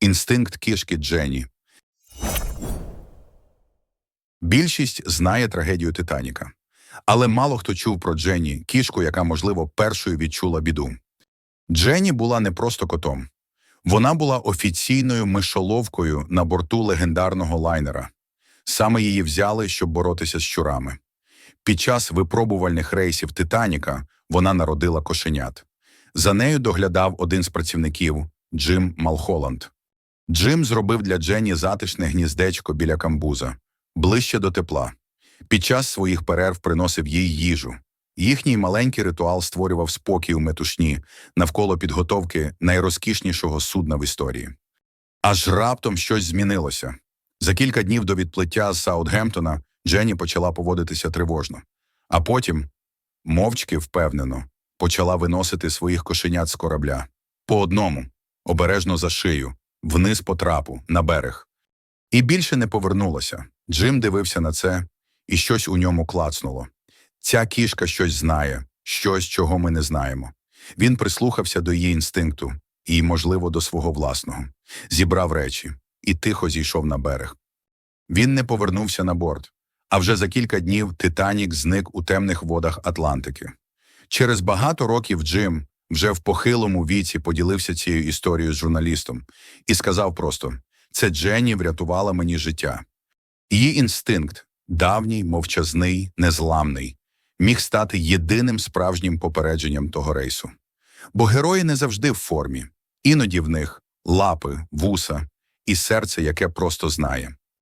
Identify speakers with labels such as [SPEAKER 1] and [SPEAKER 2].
[SPEAKER 1] Інстинкт кішки Дженні. Більшість знає трагедію Титаніка. Але мало хто чув про Дженні, кішку, яка, можливо, першою відчула біду. Дженні була не просто котом. Вона була офіційною мишоловкою на борту легендарного лайнера. Саме її взяли, щоб боротися з щурами. Під час випробувальних рейсів Титаніка вона народила кошенят. За нею доглядав один з працівників Джим Малхоланд. Джим зробив для Дженні затишне гніздечко біля камбуза, ближче до тепла. Під час своїх перерв приносив їй їжу. Їхній маленький ритуал створював спокій у метушні навколо підготовки найрозкішнішого судна в історії. Аж раптом щось змінилося. За кілька днів до відплиття з Саутгемптона Дженні почала поводитися тривожно, а потім, мовчки впевнено, почала виносити своїх кошенят з корабля по одному, обережно за шию, вниз по трапу, на берег. І більше не повернулася. Джим дивився на це, і щось у ньому клацнуло. Ця кішка щось знає, щось, чого ми не знаємо. Він прислухався до її інстинкту і, можливо, до свого власного, зібрав речі і тихо зійшов на берег. Він не повернувся на борт, а вже за кілька днів Титанік зник у темних водах Атлантики. Через багато років Джим вже в похилому віці поділився цією історією з журналістом і сказав просто: це Дженні врятувала мені життя. Її інстинкт, давній, мовчазний, незламний, міг стати єдиним справжнім попередженням того рейсу. Бо герої не завжди в формі, іноді в них лапи, вуса і серце, яке просто знає.